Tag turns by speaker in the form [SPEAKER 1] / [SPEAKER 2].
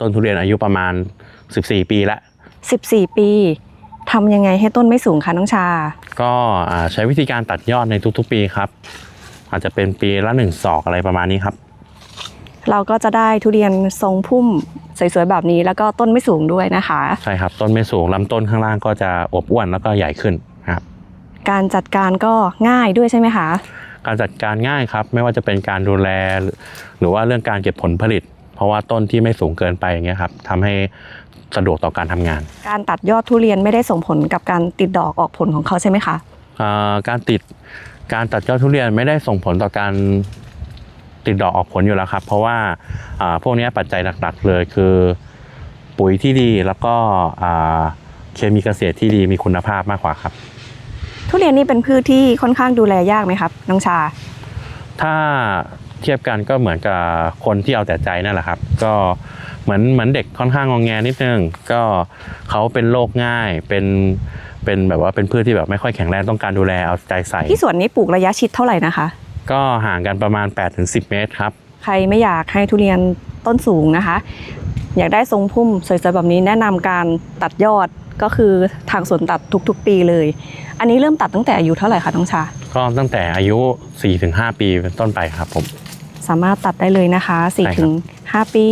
[SPEAKER 1] ต้นทุเรียนอายุประมาณ 14 ปีแล้ว
[SPEAKER 2] 14 ปีทำยังไงให้ต้นไม่สูงคะน้องชา
[SPEAKER 1] ก็อ่าใช้วิธีการตัดยอดในทุกๆ ปีครับ อาจจะเป็นปีละหนึ่งศอกอะไรประมาณนี้ครับ
[SPEAKER 2] เราก็จะได้ทุเรียนทรงพุ่มสวยๆแบบนี้แล้วก็ต้นไม่สูงด้วยนะคะ
[SPEAKER 1] ใช่ครับ ต้นไม่สูงลำต้นข้างล่างก็จะอวบอ้วนแล้วก็ใหญ่ขึ้นครับ
[SPEAKER 2] การจัดการก็ง่ายด้วยใช่ไหมคะ
[SPEAKER 1] การจัดการง่ายครับ ไม่ว่าจะเป็นการดูแล หรือว่าเรื่องการเก็บผลผลิต เพราะว่าต้นที่ไม่สูงเกินไปอย่างเงี้ยครับทำให้สะดวกต่อการทำงาน
[SPEAKER 2] การตัดยอดทุเรียนไม่ได้ส่งผลกับการติดดอกออกผลของเขาใช่ไหมคะ
[SPEAKER 1] อ่าการติดการตัดยอดทุเรียนไม่ได้ส่งผลต่อการติดดอกออกผลอยู่แล้วครับ เพราะว่าอ่าพวกเนี้ยปัจจัยหลักๆเลยคือ ปุ๋ยที่ดีแล้วก็อ่าเคมีเกษตรที่ดีมีคุณภาพมากกว่าครับ
[SPEAKER 2] ทุเรียนนี่เป็นพืชที่ค่อนข้างดูแลยากไหมครับน้องชา
[SPEAKER 1] ถ้า เทียบกันก็เหมือนกับคนที่เอาแต่ใจนั่นแหละครับ ก็เหมือนเหมือนเด็กค่อนข้างงองแงนิดนึงก็เขาเป็นโรคง่ายเป็นเป็นแบบว่าเป็นพืชที่แบบไม่ค่อยแข็งแรงต้องการดูแลเอาใจใส่
[SPEAKER 2] ที่สวนนี้ปลูกระยะชิดเท่าไหร่นะคะ
[SPEAKER 1] ก็ห่างกันประมาณ 8-10 เมตรครับ
[SPEAKER 2] ใครไม่อยากให้ทุเรียนต้นสูงนะคะ อยากได้ทรงพุ่มสวยๆแบบนี้แนะนำการตัดยอดก็คือทางสวนตัดทุกๆ ปีเลย อันนี้เริ่มตัดตั้งแต่อายุเท่าไหร่คะน้องชา
[SPEAKER 1] ก็ตั้งแต่อายุ 4-5 ปีเป็นต้นไปครับผม
[SPEAKER 2] สามารถตัดได้เลยนะคะ
[SPEAKER 1] ใช่ครับ
[SPEAKER 2] 4-5ปี